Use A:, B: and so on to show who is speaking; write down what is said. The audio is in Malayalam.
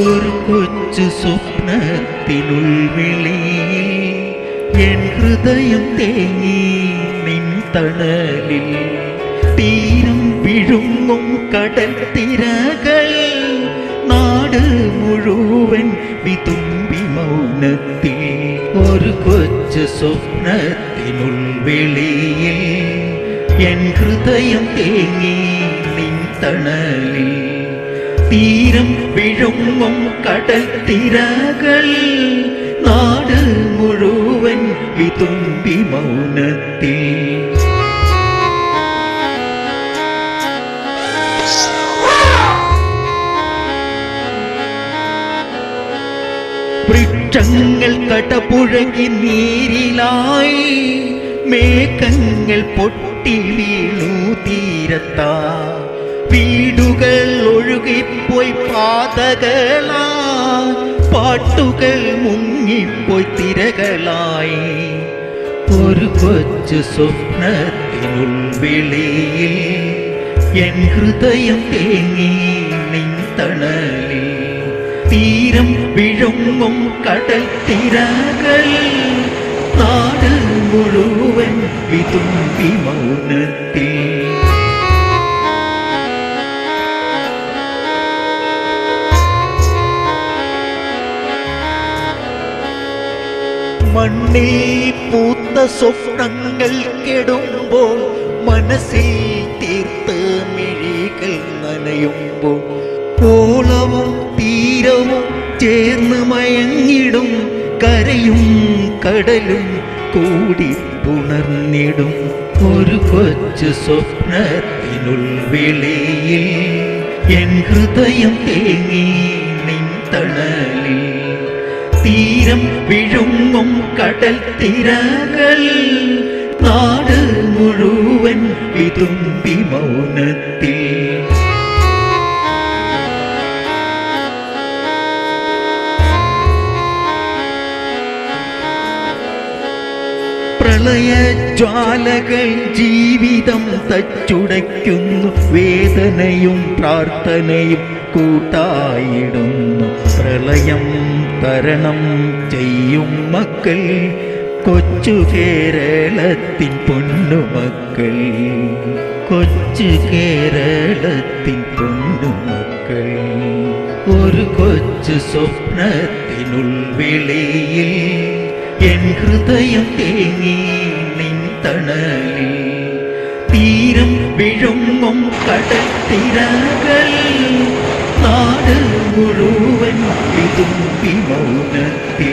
A: ഒരു കൊച്ചു സ്വപ്നത്തിനുൾവിളിയിൽ എൻ ഹൃദയം തേങ്ങി നിൻ തണലിൽ തീരം വിഴുങ്ങും കടൽ തിരകൾ. നാട് മുഴുവൻ വിതുമ്പി മൗനത്തിൽ ഒരു കൊച്ചു സ്വപ്നത്തിനുൾവിളിയിൽ എൻ ഹൃദയം തേങ്ങി നിൻ തണലിൽ തീരം വിഴുങ്ങും കടൽ തിരകൾ. നാട് മുഴുവൻ വിതുമ്പി മൗനത്തിൽ. വൃക്ഷങ്ങൾ കടപുഴകി നീരിലായി. മേഘങ്ങൾ പൊട്ടി വീണു തീരത്താ. വീടുകൾ ഒഴുകിപ്പോയി പാതകളായി പാട്ടുകൾ മുങ്ങിപ്പോയി തിരകളായി. ഒരു കൊച്ചു സ്വപ്നത്തിനുൾവിളിയിൽ എൻ ഹൃദയം തേങ്ങി നിൻ തണലിൽ തീരം വിഴുങ്ങും കടൽ തിരകൾ നാട് മുഴുവൻ വിതുമ്പി മൗനത്തിൽ. മണ്ണിൽ പൂത്ത സ്വപ്നങ്ങൾ കെടുമ്പോൾ മനസ്സിൽ തീർത്ത് മിഴികൾ നനയുമ്പോൾ പോളവും തീരവും ചേർന്ന് മയങ്ങിടും കരയും കടലും കൂടി പുണർന്നിടും. ഒരു കൊച്ചു സ്വപ്നത്തിനുൾവിളിയിൽ എൻ ഹൃദയം തേങ്ങി നിൻ തണലിൽ തീരം വിഴുങ്ങും കടൽ തിരകൾ. നാട് മുഴുവൻ വിതുമ്പി മൗനത്തിൽ. പ്രളയജ്വാലകൾ ജീവിതം തച്ചുടയ്ക്കുന്നു. വേദനയും പ്രാർത്ഥനയും കൂട്ടായിടുന്നു പ്രളയം തരണം ചെയ്യും മക്കൾ. കൊച്ചു കേരളത്തിൻ പൊന്നുമക്കൾ കൊച്ചു കേരളത്തിൻ പൊന്നുമക്കൾ ഒരു കൊച്ചു സ്വപ്നത്തിനുൾവിളിയിൽ എൻ ഹൃദയം തേങ്ങി നിൻ തണലിൽ. തീരം വിഴുങ്ങും കടത്തിരകൾ തിരകൾ നാട് മുഴുവൻ ഇതും മൗനത്തിൽ